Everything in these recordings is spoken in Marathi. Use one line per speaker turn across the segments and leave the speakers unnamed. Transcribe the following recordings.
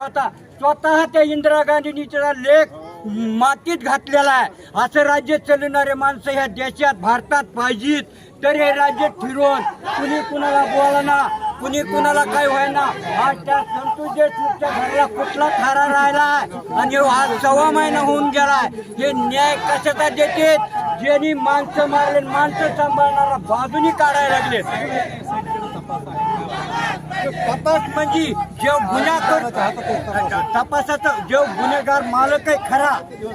आता स्वतः त्या इंदिरा गांधींचा लेख मातीत घातलेला आहे. असं राज्य चालवणारे माणसं ह्या देशात भारतात पाहिजेत. तर हे राज्य फिरवून कुणी कुणाला बोलाना कुणी कुणाला काय व्हायना. आज त्या संतोष देशमुखच्या घराला कुठला थारा राहिला आणि आज सव्वा महिना होऊन गेलाय. हे न्याय कशाचा देते ज्यांनी माणसं मारले माणसं सांभाळणारा बाजूनी काढायला लागले. तपास म्हणजे जे गुन्हा तपासाचा जो गुन्हेगार मालक आहे खरा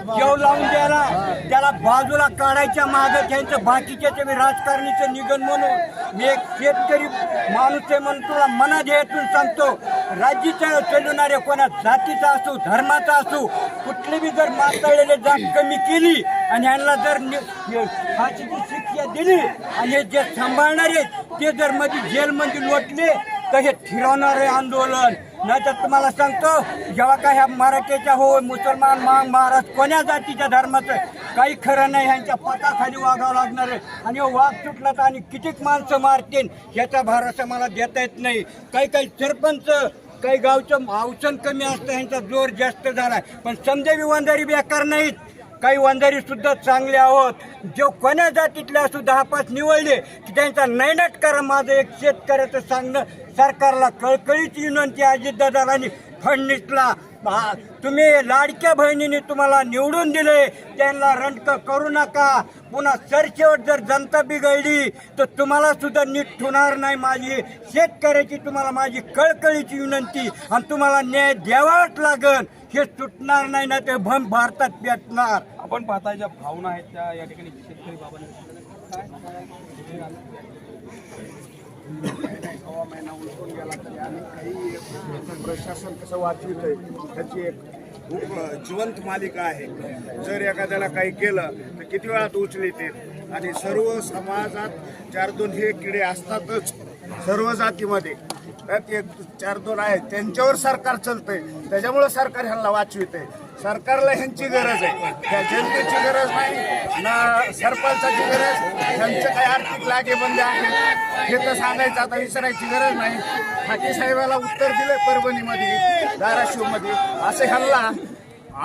जेव लावून द्यायला त्याला बाजूला काढायच्या मागं त्यांचं बाकीच्या मी राजकारणीचं निघन म्हणून मी एक शेतकरी माणूस आहे म्हणून तुला मना सांगतो राज्याच्या चालवणाऱ्या कोणा जातीचा असो धर्माचा असो कुठली बी जर माताळलेले जात कमी केली आणि यांना जर फाशीची शिक्षा दिली आणि हे जे सांभाळणारे ते जर मध्ये जेलमध्ये लोटले तर हे आहे आंदोलन? नाही तर तुम्हाला सांगतो जेव्हा काय ह्या मराठीच्या हो मुसलमान मांग महाराज कोण्या जातीच्या धर्माचं? काही खरं नाही ह्यांच्या पताखाली वागावं लागणार आहे. आणि वाघ सुटला तर आणि कितीक माणसं मारतील? याचा भरोसा मला देता येत नाही. काही काही सरपंच काही गावचं औषण कमी असतं ह्यांचा जोर जास्त झाला पण समजा वंजारी बेकार नाहीत. काही वंजारी सुद्धा चांगले आहोत. जो कोण्या जातीतल्या सुद्धा हापास पाच निवडले की त्यांचा नैनट करा माझं एक शेतकऱ्याचं सांगणं सरकारला कळकळीची विनंती अजितदादाला फडणीसला तुम्ही लाडक्या बहिणीने तुम्हाला निवडून दिले त्यांना रंटक करू नका. पुन्हा सरशेवट जर जनता बिघडली तर तुम्हाला सुद्धा नीट होणार नाही माझी. शेतकऱ्याची तुम्हाला माझी कळकळीची विनंती आणि तुम्हाला न्याय द्यावाच लागन. हे सुटणार नाही ना ते भम भारतात पेटणार.
आपण पाहता ज्या भावना आहेत त्या या ठिकाणी शेतकरी बाबांनी
महिना उलटून गेला तरी आणि काही प्रशासन कसं वाचवितंय त्याची एक खूप जिवंत मालिका आहे. जर एखाद्याला काही केलं तर किती वेळात उचलते आणि सर्व समाजात चार दोन हे किडे असतातच सर्व जातीमध्ये. चार दोन आहेत. त्यांच्यावर सरकार चालतंय. त्याच्यामुळं सरकार ह्यांना वाचवितंय. सरकारला ह्यांची गरज आहे. त्या जनतेची गरज नाही ना सरपंचाची गरज त्यांचं काही आर्थिक लागेबंदी आहे. हे तर सांगायचं आता विसरायची गरज नाही. ठाके साहेबाला उत्तर दिले परभणीमध्ये धाराशिवमध्ये. असं ह्यांना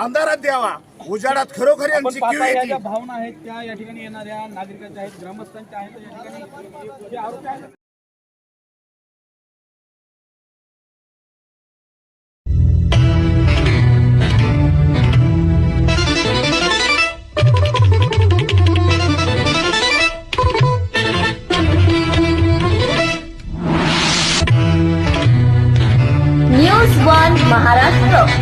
अंधारात द्यावा. उजाडात खरोखर यांची किव
भावना आहेत त्या या ठिकाणी येणाऱ्या नागरिकांच्या आहेत ग्रामस्थांच्या आहेत মহারাষ্ট্র।